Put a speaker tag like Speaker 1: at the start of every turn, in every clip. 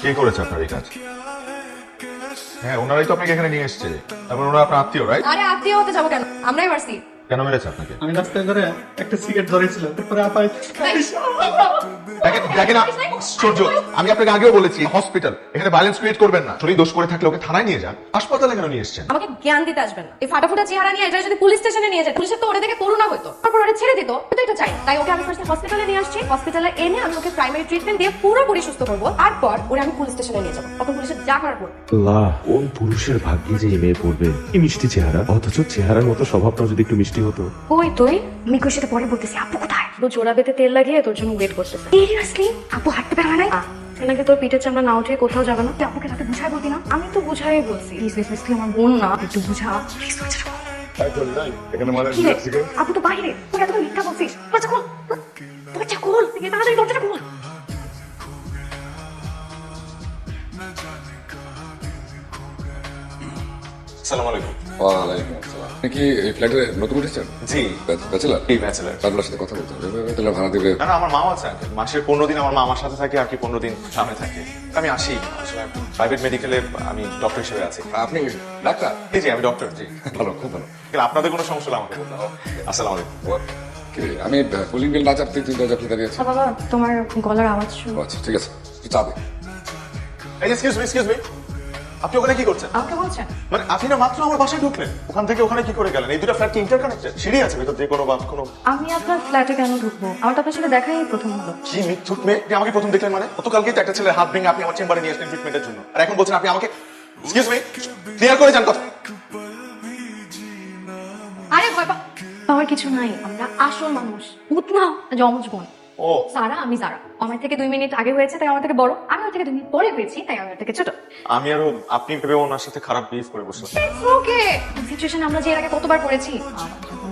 Speaker 1: কে করেছে আপনার এই কাজ? হ্যাঁ ওনারাই তো আপনাকে এখানে নিয়ে এসেছে। তারপর ওনারা আপনার আত্মীয় রাইট
Speaker 2: আরে আত্মীয় হতে যাব কেন? আমরাই পারছি।
Speaker 1: কেন মেরেছে আপনাকে?
Speaker 3: আমি রাস্তায় ধরে একটা সিগারেট ধরেছিলাম। তারপরে আপায়
Speaker 1: দেখেন আশ্চর্য আমি আপনাকে আগেও বলেছি হসপিটাল এখানে ব্যালেন্স ক্রিয়েট করবেন না। শরীর দোষ করে থাকলে ওকে থানায় নিয়ে যান হাসপাতালে কেন নিয়ে এসছেন?
Speaker 2: আমাকে জ্ঞান দিতে আসবেন না। এই ফাটাফুটা চেহারা নিয়ে এটা যদি পুলিশ স্টেশনে নিয়ে যায় পুলিশের তো ওরে দেখে করুণা হতো তারপর ওরে ছেড়ে দিত তো এটা চাই তাই ওকে আমি ফার্স্টে হসপিটালে নিয়ে আসছি। হসপিটালে এনে আমি ওকে প্রাইমারি ট্রিটমেন্ট দিয়ে পুরোপুরি সুস্থ করব। তারপর ওরে আমি পুলিশ স্টেশনে নিয়ে যাব। তখন পুলিশের যা করার করব।
Speaker 4: আল্লাহ কোন পুরুষের ভাগ্যে যে এই মেয়ে পড়বে? কি মিষ্টি চেহারা? অথচ চেহারার মতো স্বভাবটা যদি একটু মিষ্টি হতো।
Speaker 2: ওই তুই? সাথে পরে বলতেছি। আপু কোথায়? তো জোড়া বেতে তেল লাগিয়ে তোর জন্য ওয়েট করতেছে। সিরিয়াসলি আপু হাঁটতে পারবে না নাকি তোর পিঠের চামড়া না উঠে কোথাও যাবে না। তুই আপুকে রাতে বুঝাই বলতি না? আমি তো বুঝাই বলছি। প্লিজ সিরিয়াসলি আমার বোন না একটু বুঝা। প্লিজ আপু তো বাইরে। তুই এত মিথ্যা বলছিস। দরজা খোল। দরজা খোল। তাড়াতাড়ি দরজাটা খোল।
Speaker 1: সালাম আলাইকুম।
Speaker 5: ওয়ালাইকুম আসসালাম। আপনি কি এই ফ্ল্যাটে নতুন উঠেছেন
Speaker 1: জি।
Speaker 5: ব্যাচেলার
Speaker 1: এই ব্যাচেলার
Speaker 5: তারপর সাথে কথা বলতে হবে। তাহলে ভাড়া দেবে।
Speaker 1: না আমার মাও আছে মাসের পনেরো দিন আমার মা আমার সাথে থাকে আর কি পনেরো দিন সামনে থাকে। আমি আসি। আসলে প্রাইভেট মেডিকেলে আমি ডক্টর হিসেবে আছি।
Speaker 5: আপনি ডাক্তার?
Speaker 1: জি জি আমি ডক্টর জি।
Speaker 5: ভালো খুব ভালো।
Speaker 1: কিন্তু আপনাদের কোনো সমস্যা হলে আমাকে আসসালামু আলাইকুম।
Speaker 5: আমি কলিং বেল না চাপতে তুই দরজা খুলে দাঁড়িয়ে আছি
Speaker 2: বাবা তোমার গলার আওয়াজ শুনো।
Speaker 5: আচ্ছা ঠিক আছে। তুই চাপে।
Speaker 1: এক্সকিউজ মি এক্সকিউজ মি আপনি ওখানে কি করছেন?
Speaker 2: আমাকে বলছেন?
Speaker 1: মানে আপনি না মাত্র আমার বাসায় ঢুকলেন। ওখান থেকে ওখানে কি করে গেলেন? এই দুটো ফ্ল্যাট কি ইন্টারকানেক্টেড সিঁড়ি আছে ভেতর কোনো বা কোনো
Speaker 2: আমি আপনার ফ্ল্যাটে কেন ঢুকবো? আমার তো আপনার সাথে দেখাই প্রথম হলো।
Speaker 1: কি মিথ্যুক মেয়ে। আপনি আমাকে প্রথম দেখলেন মানে? গতকালকে তো একটা ছেলে হাত ভেঙে আপনি আমার চেম্বারে নিয়ে আসলেন ট্রিটমেন্টের জন্য। আর এখন বলছেন আপনি আমাকে এক্সকিউজ মি ক্লিয়ার করে যান কথা।
Speaker 2: আরে বাবা আমার কিছু নাই। আমরা আসল মানুষ। ভূত না জমজ বোন।
Speaker 1: ও।
Speaker 2: সারা আমি সারা। আমার থেকে দুই মিনিট আগে হয়েছে তাই আমার থেকে বড়। আমি ওর থেকে দুই মিনিট পরে হয়েছি তাই আমি ওর থেকে ছোট।
Speaker 1: আমি আরও আপনি ভেবে ওনার সাথে খারাপ বিহেভ করে বসলাম।
Speaker 2: ওকে সিচুয়েশন আমরা যে এর আগে কতবার পড়েছি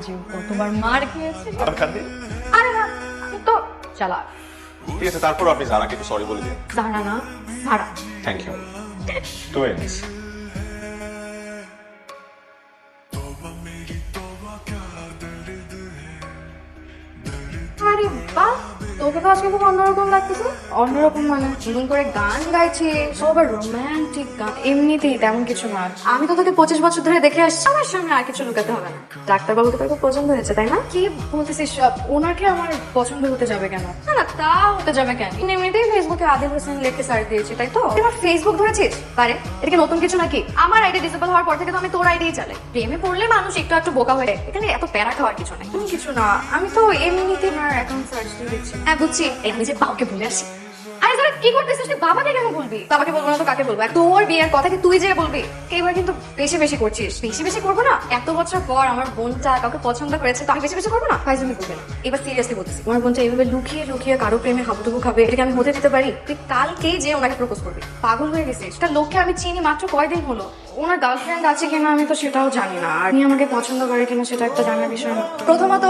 Speaker 2: যে কতবার মার খেয়েছে
Speaker 1: আর খান্দি
Speaker 2: আরে না তো চালা।
Speaker 1: ঠিক আছে তারপর আপনি জানাকে একটু সরি বলে দিন।
Speaker 2: সারা না সারা।
Speaker 1: থ্যাংক ইউ টুয়েন্স
Speaker 2: আরে বাহ! তোকে তো আজকে খুব অন্যরকম লাগতেছে? অন্যরকম মানে? নতুন করে গান গাইছে সবার রোমান্টিক গান এমনিতেই তেমন কিছু না। আমি তো তোকে পঁচিশ বছর ধরে দেখে আসছি। আমার সামনে আর কিছু লুকাতে হবে না। ডাক্তারবাবুকে তোর খুব পছন্দ হয়েছে তাই না? কি বলতেছিস? সব? ওনাকে আমার পছন্দ হতে যাবে কেন? না না তা হতে যাবে কেন? এমনিতেই ফেসবুকে আদিল হোসেন লেখে সার্চ দিয়েছি তাই তো? আমার ফেসবুক ধরেছিস? পারে এটা কি নতুন কিছু নাকি? আমার আইডি ডিসেবল হওয়ার পর থেকে তো আমি তোর আইডিই চালাই। প্রেমে পড়লে মানুষ একটু একটু বোকা হয়ে যায়। এখানে এত প্যারা খাওয়ার কিছু নেই। কিছু না। আমি তো এমনিতে আমার অ্যাকাউন্ট সার্চ দিয়ে হ্যাঁ বুঝছি এখানে যে বাবাকে ভুলে আসি। কি তুই বাবাকে কেন বলবি? বাবাকে বলব না তো কাকে বলব? তোর বিয়ের কথা কি তুই যে বলবি? এইবার কিন্তু বেশি বেশি করছিস। বেশি বেশি করব না? এত বছর পর আমার বোনটা কাউকে পছন্দ করেছে, তো আমি বেশি বেশি করব না? ফাইজলামি করবে না। এবার সিরিয়াসলি আমার বোনটা এইভাবে লুকিয়ে লুকিয়ে কারও প্রেমে হাবুডুবু খাবে, এটাকে আমি হতে দিতে পারি? তুই কালকেই যে ওনাকে প্রপোজ করবি। পাগল হয়ে গেছিস। তার লোককে আমি চিনি মাত্র কয়দিন হলো। ওনার গার্লফ্রেন্ড আছে কিনা আমি তো সেটাও জানি না। আর উনি আমাকে পছন্দ করে কিনা সেটা একটা জানার বিষয় প্রথমত,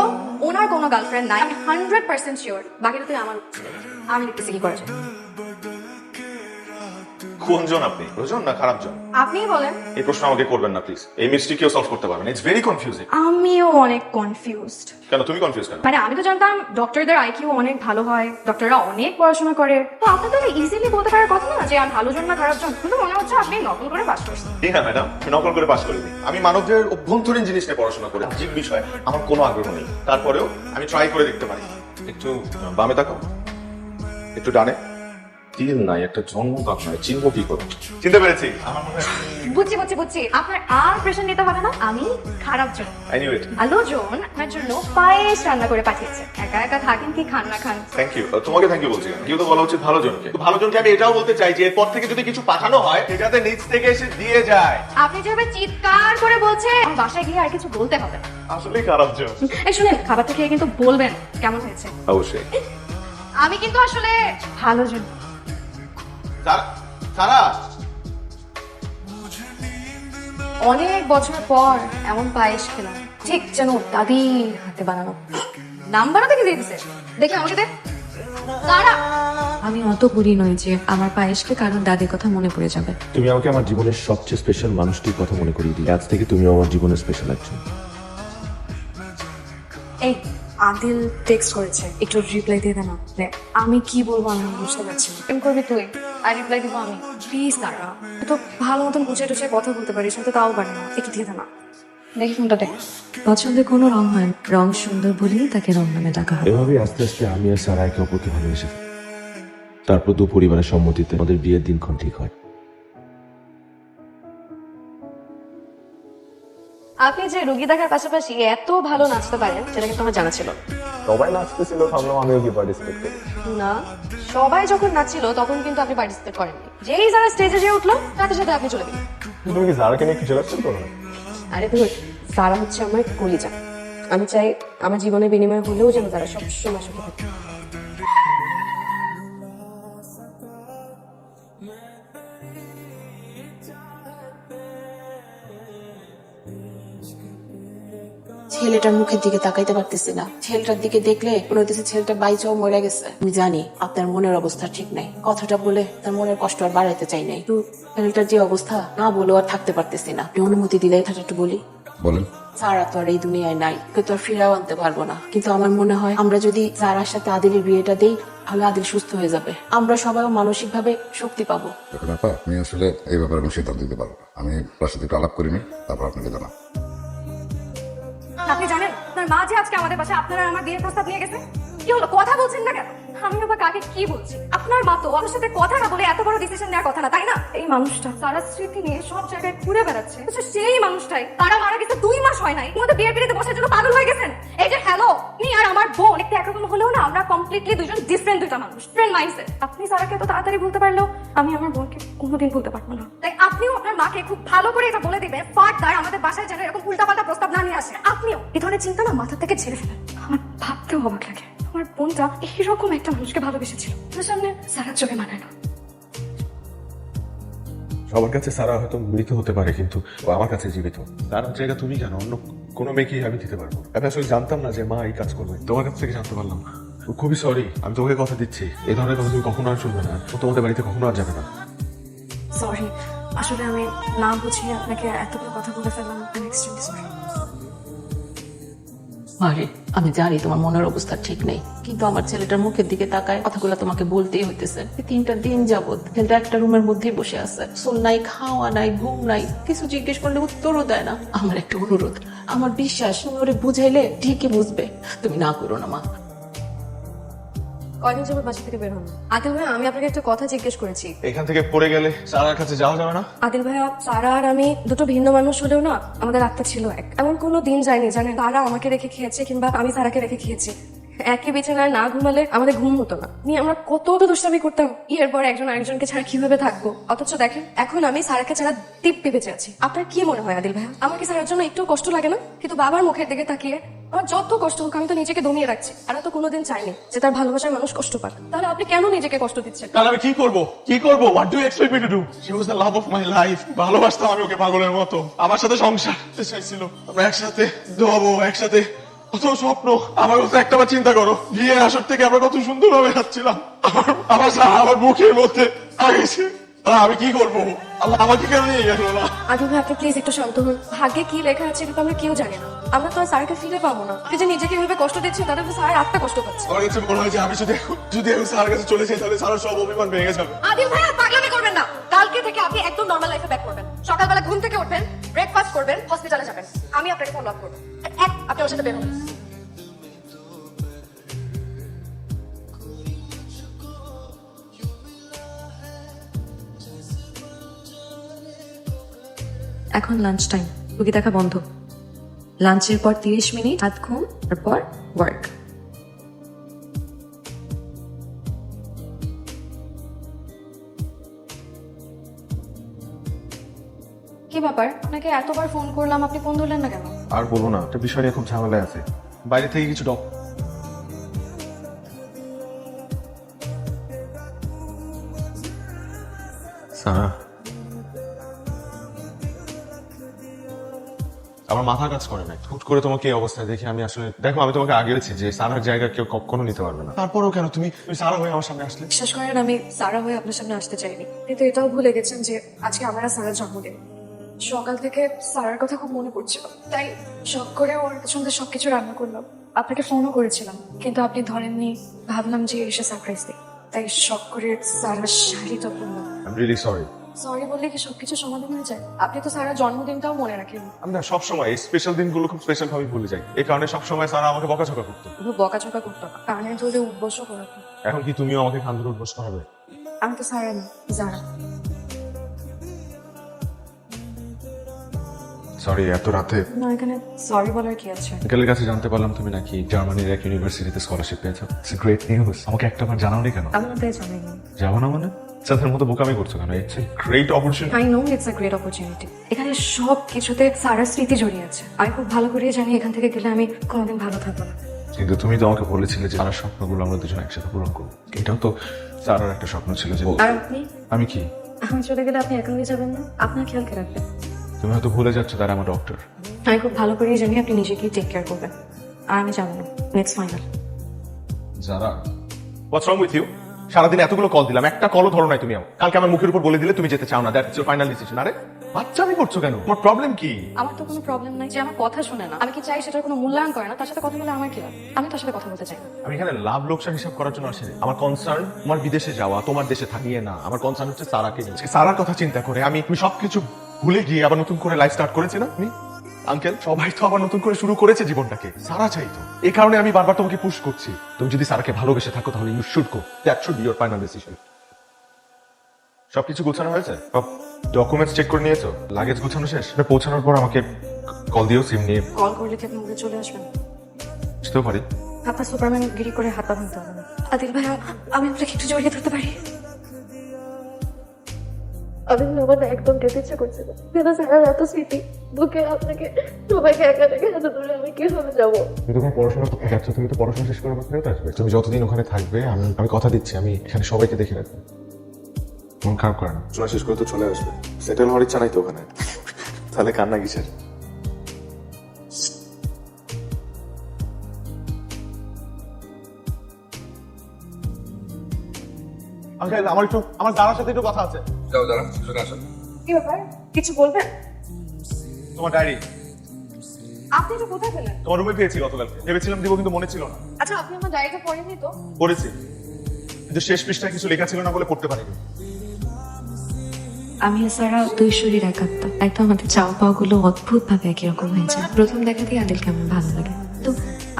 Speaker 2: ওনার কোনো গার্লফ্রেন্ড নাই। আমি হান্ড্রেড পার্সেন্ট শিওর বাকিটা তুই আমার। আমি দেখতেছি কি করা যায়
Speaker 1: কোন জন আপনি? ভালোজন না খারাপ জন?
Speaker 2: আপনিই বলেন।
Speaker 1: এই প্রশ্ন আমাকে করবেন না প্লিজ এই মিস্ট্রি কেউ সলভ করতে পারবেন। ইটস ভেরি কনফিউজিং
Speaker 2: আমিও অনেক কনফিউজড
Speaker 1: কেন? তুমি কনফিউজ কেন?
Speaker 2: মানে আমি তো জানতাম ডক্টরদের আইকিউ অনেক ভালো হয় ডক্টররা অনেক পড়াশোনা করে। তো আপনার তো ইজিলি বলতে পারার কথা না যে আমি ভালো জন না খারাপ জন। কিন্তু মনে হচ্ছে আপনি নকল করে পাস করছেন।
Speaker 1: জি হ্যাঁ ম্যাডাম নকল করে পাশ করিনি। আমি মানবদের অভ্যন্তরীণ জিনিস নিয়ে পড়াশোনা করি। জীব বিষয়। আমার কোনো আগ্রহ নেই। তারপরেও আমি ট্রাই করে দেখতে পারি। একটু বামে তাকাও। একটু ডানে। তিল নাই একটা নয় চিনব কি করে? চিনতে পেরেছি।
Speaker 2: বুঝছি বুঝছি বুঝছি। আপনার আর প্রেশার নিতে হবে না আমি খারাপ জন। আপনার জন্য পায়েস রান্না করে পাঠিয়েছে। একা একা থাকেন কি খান না খান?
Speaker 1: থ্যাংক ইউ তোমাকে থ্যাংক ইউ বলছি। না। কেউ তো বলা উচিত ভালো জনকে। ভালো জনকে আমি এটাও বলতে চাই যে এরপর থেকে যদি কিছু পাঠানো হয় সেটাতে নিচ থেকে এসে দিয়ে যায়।
Speaker 2: আপনি যেভাবে চিৎকার করে বলছে বাসায় গিয়ে আর কিছু বলতে হবে না।
Speaker 1: আসলেই খারাপ জন।
Speaker 2: এই শুনেন খাবারটা খেয়ে কিন্তু বলবেন কেমন হয়েছে।
Speaker 1: অবশ্যই।
Speaker 2: আমি কিন্তু আসলে ভালো জন।
Speaker 1: সারা সারা।
Speaker 2: অনেক বছর পর এমন পায়েস খেলাম। ঠিক যেন দাদি হাতে বানানো। নাম্বারও দেখে দিয়ে দিছে। দেখে আমাকে দেখ
Speaker 6: আমি অত বুড়ি নই যে আমার পায়েসকে কারণ দাদির কথা মনে পড়ে যাবে।
Speaker 4: তুমি আমাকে আমার জীবনের সবচেয়ে স্পেশাল মানুষটির কথা মনে করিয়ে দিই আজ থেকে তুমি আমার জীবনের স্পেশাল একজন।
Speaker 2: এই আদিল টেক্সট করেছে একটু রিপ্লাই দিয়ে দে না দেখ আমি কি বলব আমি বুঝতে পারছি না। এম করবি তুই? আর রিপ্লাই দিব আমি। প্লিজ তুই তো ভালো মতন বুঝে টুঝে কথা বলতে পারিস আমি তো তাও পারি না। একটু দিয়ে দে না দেখি ফোনটা দেখ
Speaker 6: পছন্দের কোনো রং হয় না। রং সুন্দর বলেই তাকে রং নামে ডাকা হয়।
Speaker 4: এভাবেই আস্তে আস্তে আমি আর সারা একে অপরকে ভালোবেসে ফেলি। তারপর দু পরিবারের সম্মতিতে আমাদের বিয়ের দিনক্ষণ ঠিক হয়।
Speaker 2: আপনি যে রুগী দেখার পাশাপাশি এত ভালো নাচতে পারেন সেটা কিন্তু আমার জানা ছিল।
Speaker 7: সবাই নাচতেছিল ভাবলাম আমিও কি পার্টিসিপেট করি।
Speaker 2: না সবাই যখন নাচছিল তখন কিন্তু আপনি পার্টিসিপেট করেননি। যেই যারা স্টেজে যে উঠল সাথে সাথে আপনি চলে গেলেন।
Speaker 7: তুমি কি যারাকে নিয়ে একটু জেলাস করো
Speaker 2: আরে ধর সারা হচ্ছে আমার কলিজা। আমি চাই আমার জীবনের বিনিময়ে হলেও যেন তারা সবসময় সুখে থাকে।
Speaker 8: ছেলেটার মুখের দিকে তাকাইতে পারতেছি না। ছেলেটার দিকে দেখলে মনে হইতেছে ছেলেটা বাইচাও মরে গেছে। আমি জানি আপনার মনের অবস্থা ঠিক নাই। কথাটা বলে তার মনের কষ্ট আর বাড়াইতে চাই নাই। ছেলেটার যে অবস্থা না বলেও আর থাকতে পারতেছি না। অনুমতি দিলে কথাটা একটু বলি।
Speaker 5: বলেন।
Speaker 8: সারা তো আর এই দুনিয়ায় নাই। ওকে তো আর ফিরাও আনতে পারব না। কিন্তু আমার মনে হয় আমরা যদি সারার সাথে আদিলের বিয়েটা দেই তাহলে আদিল সুস্থ হয়ে যাবে। আমরা সবাই মানসিক ভাবে শক্তি পাবো।
Speaker 5: দেখুন আপা আমি আসলে এই ব্যাপারে কোনো সিদ্ধান্ত দিতে পারব আমি তার সাথে একটু আলাপ করিনি তারপর আপনাকে জানাব।
Speaker 2: আপনি জানেন, আপনার মা যে আজকে আমাদের পাশে আপনারা আমার বিয়ের প্রস্তাব নিয়ে গেছে? কি হলো? কথা বলছেন না কেন? আমি আবার কাকে কি বলছি? আপনার মা তো আমার সাথে কথা না বলে এত বড় ডিসিশন নেওয়ার কথা না তাই না? এই মানুষটা তারা স্মৃতি নিয়ে সব জায়গায় ঘুরে বেড়াচ্ছে। সেই মানুষটাই তারা মারা গেছে দুই মাস হয় নাই তোমাদের বিয়ের পিড়িতে বসার জন্য পাগল হয়ে গেছেন। এই যে হ্যালো নি আর আমার বোন একটু একরকম হলেও না আমরা কমপ্লিটলি দুজন ডিফারেন্ট দুইটা মানুষ ডিফারেন্ট মাইন্ডসেট আপনি সারাকে তো তাড়াতাড়ি বলতে পারলেও আমি আমার বোনকে কোনোদিন বলতে পারব না। তাই আপনিও আপনার মাকে খুব ভালো করে এটা বলে দিবেন ফার্দার আমাদের বাসায় যেন এরকম উল্টাপাল্টা প্রস্তাব না নিয়ে আসে। আপনিও। এই ধরনের চিন্তা না মাথা থেকে ছেড়ে ফেলেন। আমার ভাবতেও অবাক লাগে। আমার বোনটা এইরকম একটা মানুষকে ভালোবেসেছিল। তার সামনে সারা চোখে মানায় না।
Speaker 4: সবার কাছে সারা হয়তো মৃত হতে পারে কিন্তু ও আমার কাছে জীবিত। তার জায়গা তুমি কেন? অন্য কোনো মেয়েকেই আমি দিতে পারব আমি আসলে জানতাম না যে মা এই কাজ করবে। তোমার কাছ থেকে জানতে পারলাম। খুবই সরি আমি তোমাকে কথা দিচ্ছি। এই ধরনের কথা তুমি কখনো আর শুনবে না। ও তোমাদের বাড়িতে কখনো আর যাবে না।
Speaker 2: সরি আসলে আমি না বুঝিয়ে আপনাকে এতগুলো কথা বলে ফেললাম। আমি এক্সট্রিমলি সরি
Speaker 8: আরে আমি জানি তোমার মনের অবস্থা ঠিক নেই, কিন্তু আমার ছেলেটার মুখের দিকে তাকায় কথাগুলো তোমাকে বলতেই হইতেছে। তিনটা দিন যাবত ছেলেটা একটা রুমের মধ্যেই বসে আছে। সোল নাই, খাওয়া নাই, ঘুম নাই, কিছু জিজ্ঞেস করলে উত্তরও দেয় না। আমার একটা অনুরোধ, আমার বিশ্বাস, তুমি ওরে বুঝাইলে ঠিকই বুঝবে। তুমি না করো না মা
Speaker 2: কয়দিন বাসা থেকে বের হন? আদিল ভাই আমি আপনাকে একটা কথা জিজ্ঞেস করেছি।
Speaker 1: এখান থেকে পড়ে গেলে সারার কাছে যাওয়া যাবে না?
Speaker 2: আদিল ভাইয়া সারা আর আমি দুটো ভিন্ন মানুষ হলেও না আমাদের আত্মা ছিল এক। এমন কোনো দিন যায়নি জানেন তারা আমাকে রেখে খেয়েছে কিংবা আমি তারাকে রেখে খেয়েছি। একই বিছানায় না ঘুমালে আমাদের ঘুম হতো না। নিয়ে আমরা কত তো দুষ্টামি করতাম। এর পর একজন আরেকজনকে ছাড়া কীভাবে থাকব? অথচ দেখেন এখন আমি সারাকে ছাড়া দিব্যি বেঁচে আছি। আপনার কি মনে হয় আদিল ভাইয়া? আমার কি সারার জন্য একটু কষ্ট লাগে না? কিন্তু বাবার মুখের দিকে তাকিয়ে আমার যত কষ্ট হোক, আমি তো নিজেকে দমিয়ে রাখছি। আর তো কোনোদিন চাইনি যে তার ভালোবাসার মানুষ কষ্ট পাক। তাহলে আপনি কেন নিজেকে কষ্ট দিচ্ছেন?
Speaker 3: তাহলে আমি কি কি ভালোবাসতাম আমি ওকে পাগলের মতো। আমার সাথে সংসার করতে চাইছিল। আমরা একসাথে দোয়াবো, একসাথে। কত স্বপ্ন। আমার কথা একটা বার চিন্তা করো। বিয়ের আসর থেকে আমরা কত সুন্দর ভাবে যাচ্ছিলাম। আমার আমার আমার বুকের মধ্যে আগেছে আমি কি করব? আল্লাহ আমাকে কেন নিয়ে গেল না?
Speaker 2: আদি আপনি প্লিজ একটু শান্ত হন। ভাগ্যে কি লেখা আছে কিন্তু আমরা কেউ জানি না। আমরা তো আর স্যারকে ফিরে পাবো না। যে নিজেকে এভাবে কষ্ট দিচ্ছেন তাদের স্যার আত্মা কষ্ট পাচ্ছে।
Speaker 3: আমার কাছে মনে হয় যে আমি যদি যদি আমি স্যার কাছে চলে যাই তাহলে স্যার সব অভিমান ভেঙে যাবে।
Speaker 2: আদিল ভাই আর পাগলামি করবেন না। কালকে থেকে আপনি একদম নর্মাল লাইফে ব্যাক করবেন। সকালবেলা ঘুম থেকে উঠবেন ব্রেকফাস্ট করবেন হসপিটালে যাবেন। আমি আপনাকে ফলো আপ করব। এক আপনি ওর সাথে বের হবেন।
Speaker 6: এখন লাঞ্চ টাইম রুগী দেখা বন্ধ। লাঞ্চের পর তিরিশ মিনিট হাত ঘুম তারপর ওয়ার্ক
Speaker 2: কি ব্যাপার? আপনাকে এতবার ফোন করলাম আপনি ফোন ধরলেন না কেন?
Speaker 1: আর বলব না একটা বিষয় নিয়ে খুব ঝামেলায় আছে। বাইরে থেকে কিছু ডক সারা আমার মাথা কাজ করে না। হুট করে তোমাকে এই অবস্থায় দেখে আমি আসলে দেখো আমি তোমাকে আগে বলেছি যে সারার জায়গা কেউ কখনো নিতে পারবে না। তারপরেও কেন তুমি তুমি সারা হয়ে আমার সামনে আসলে?
Speaker 2: বিশ্বাস করেন আমি সারা হয়ে আপনার সামনে আসতে চাইনি। কিন্তু এটাও ভুলে গেছেন যে আজকে আমার আর সারার জন্মদিন। সকাল থেকে সারার কথা খুব মনে পড়ছিল। তাই শখ করে ওর সঙ্গে সবকিছু রান্না করলাম। আপনাকে ফোনও করেছিলাম। কিন্তু আপনি ধরেননি ভাবলাম যে এসে সারপ্রাইজ দিই। তাই শখ করে সারা শাড়িটা পরলাম।
Speaker 4: আই রিয়েলি সরি
Speaker 2: সরি বললে কি সবকিছু সমাধান হয়ে যায়? আপনি তো সারা জন্মদিনটাও মনে রাখেন
Speaker 4: আমি না সবসময় স্পেশাল দিনগুলো খুব স্পেশাল ভাবে ভুলে যাই। এই কারণে সবসময় সারা আমাকে বকাঝকা করতো।
Speaker 2: বকাঝকা করতো কানে ধরে করাতো।
Speaker 4: এখন কি তুমিও আমাকে খান ধরে উদ্বোস করাবে?
Speaker 2: আমি তো সারা না যারা।
Speaker 4: সরি এত রাতে
Speaker 2: না এখানে সরি বলার কি আছে?
Speaker 4: আঙ্কেলের কাছে জানতে পারলাম তুমি নাকি জার্মানির এক ইউনিভার্সিটিতে স্কলারশিপ পেয়েছ। ইটস গ্রেট নিউজ আমাকে একটা বার জানাওনি কেন?
Speaker 2: আমি জানি
Speaker 4: যাব না মানে? সাথের মতো বোকামি করছ কেন? It's a great opportunity
Speaker 2: I know it's a great opportunity এখানে সব কিছুতে সারার স্মৃতি জড়িয়ে আছে। আমি খুব ভালো করে জানি এখান থেকে গেলে আমি কোনোদিন ভালো থাকব না।
Speaker 4: কিন্তু তুমি তো আমাকে বলেছিলে যে সারার স্বপ্নগুলো আমরা দুজন একসাথে পূরণ করব। এটাও তো সারার একটা স্বপ্ন ছিল যে
Speaker 2: আর আপনি?
Speaker 4: আমি কি?
Speaker 2: আমি চলে গেলে আপনি একা হয়ে যাবেন না? আপনার খেয়াল কে রাখবেন?
Speaker 4: তুমি হয়তো ভুলে যাচ্ছ তারা আমার ডক্টর
Speaker 2: আমি খুব ভালো করেই জানি আপনি নিজেকেই টেক কেয়ার করবেন। আর আমি যাব না। নেক্সট ফাইনাল
Speaker 4: যারা
Speaker 1: হোয়াটস রং উইথ ইউ সারাদিন এতগুলো কল দিলাম একটা কলও ধরো নাই তুমি আমার কালকে আমার মুখের উপর বলে দিলে তুমি যেতে চাও না দ্যাটস ইউর ফাইনাল ডিসিশন আরে বাচ্চা আমি করছ কেন? তোমার প্রবলেম কি?
Speaker 2: আমার তো কোনো প্রবলেম নাই যে আমার কথা শুনে না। আমি কি চাই সেটার কোনো মূল্যায়ন করে না? তার সাথে কথা বলে আমার কি লাভ? আমি তার সাথে কথা বলতে চাই
Speaker 1: আমি এখানে লাভ লোকসান হিসাব করার জন্য আসিনি। আমার কনসার্ন তোমার বিদেশে যাওয়া তোমার দেশে থাকিয়ে না। আমার কনসার্ন হচ্ছে সারাকে সারার কথা চিন্তা করে আমি তুমি সবকিছু ভুলে গিয়ে আবার নতুন করে লাইফ স্টার্ট করেছি না আমি আঙ্কেল সবাই তো আবার নতুন করে শুরু করেছে জীবনটাকে। সারা চাইতো এই কারণে আমি বারবার তোমাকে পুশ করছি। তুমি যদি সারাকে ভালোবেসে থাকো তাহলে you should go that should be your final decision সবকিছু গোছানো হয়েছে? সব ডকুমেন্টস চেক করে নিয়েছো? লাগেজ গোছানো শেষ? না পৌঁছানোর পর আমাকে কল দিও সিম নিয়ে।
Speaker 2: কল করলে কি আপনি চলে আসবেন?
Speaker 1: বুঝতেও পারি।
Speaker 2: আপনার সুপারম্যান গিরি করে হাত পা ভাঙতে হবে না। আদিল ভাইয়া আমি আপনাকে একটু জড়িয়ে ধরতে পারি?
Speaker 9: আমি আমার একদম যেতে ইচ্ছে করছে না। কিন্তু স্যার এত স্মৃতি। বুকে আপনাকে সবাইকে একা রেখে এত দূরে আমি কীভাবে যাব?
Speaker 4: তুমি তোমার পড়াশোনা করতে যাচ্ছ তুমি তো পড়াশোনা শেষ করে আবার ফেরত আসবে। তুমি যতদিন ওখানে থাকবে আমি আমি কথা দিচ্ছি আমি এখানে সবাইকে দেখে রাখব। মন খারাপ করে না। শোনা শেষ করে তো চলে আসবে। সেটেল হওয়ার ইচ্ছা নাই তো ওখানে। তাহলে কান্না কিসের?
Speaker 1: আঙ্কেল আমার একটু আমার দাদার সাথে একটু কথা আছে।
Speaker 5: যাও যারা শুনে আসেন
Speaker 2: কি ব্যাপার? কিছু বলবেন?
Speaker 1: তোমার ডায়েরি।
Speaker 2: আপনি এটা কোথায় পেলেন?
Speaker 1: তোমার রুমে পেয়েছি গতকালকে। ভেবেছিলাম দিব কিন্তু মনে ছিল না।
Speaker 2: আচ্ছা আপনি আমার ডায়েরিটা পড়েননি তো?
Speaker 1: পড়েছি। কিন্তু শেষ পৃষ্ঠায় কিছু লেখা ছিল না বলে পড়তে পারিনি।
Speaker 6: আমি সারা দুই শরীর এক আত্মা আমাদের চাওয়া পাওয়া গুলো অদ্ভুত ভাবে একই রকম হয়ে। যায় প্রথম দেখাতেই আদিলকে আমার ভালো লাগে। তো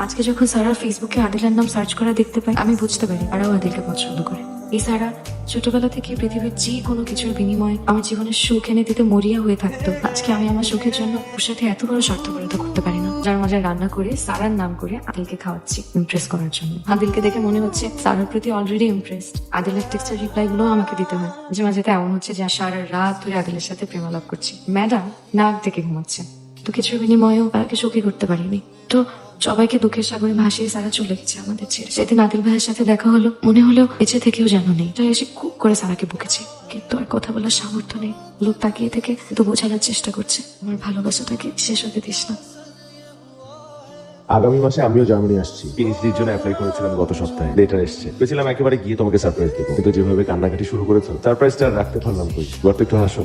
Speaker 6: আজকে যখন সারা ফেসবুকে আদিলের নাম সার্চ করা দেখতে পাই আমি বুঝতে পারি তারাও আদিলকে পছন্দ করে। এই সারা ছোটবেলা থেকে পৃথিবীর যে কোনো কিছুর বিনিময়ে আমার জীবনের সুখ এনে দিতে মরিয়া হয়ে থাকতো। আজকে আমি আমার সুখের জন্য ওর সাথে এত বড় স্বার্থপরতা করতে পারি না। যার মজা রান্না করে, সারার নাম করে আদিলকে খাওয়াচ্ছি ইমপ্রেস করার জন্য। আদিলকে দেখে মনে হচ্ছে সারার প্রতি অলরেডি ইমপ্রেসড আদিলের টেক্সটের রিপ্লাই গুলো আমাকে দিতে হয়। মাঝে মাঝে এমন হচ্ছে যে সারা রাত ধরে আদিলের সাথে প্রেমালাপ করছি। ম্যাডাম, নাক থেকে ঘুমাচ্ছে। তো কিছুর বিনিময়েও তাকে সুখী করতে পারিনি। তো সবাইকে দুঃখের সাগরে ভাসিয়ে সারা চলে গেছে আমাদের ছেড়ে। সেদিন আদিল ভাইয়ের সাথে দেখা হলো মনে হলো বেঁচে থেকেও জানো নেই। তাই এসে খুব করে সারাকে বকেছি। কিন্তু আর কথা বলার সামর্থ্য নেই। লোক তাকিয়ে থেকে তো বোঝানোর চেষ্টা করছে। আমার ভালোবাসাটাকে শেষ হতে দিস না?
Speaker 7: আগামী মাসে আমিও জার্মানি আসছি। পিএইচডির জন্য অ্যাপ্লাই করেছিলাম গত সপ্তাহে। লেটার এসেছে। ভেবেছিলাম একেবারে গিয়ে তোমাকে সারপ্রাইজ দেবো। কিন্তু যেভাবে কান্নাকাটি শুরু করেছ সারপ্রাইজটা রাখতে পারলাম কই? এবার একটু হাসো।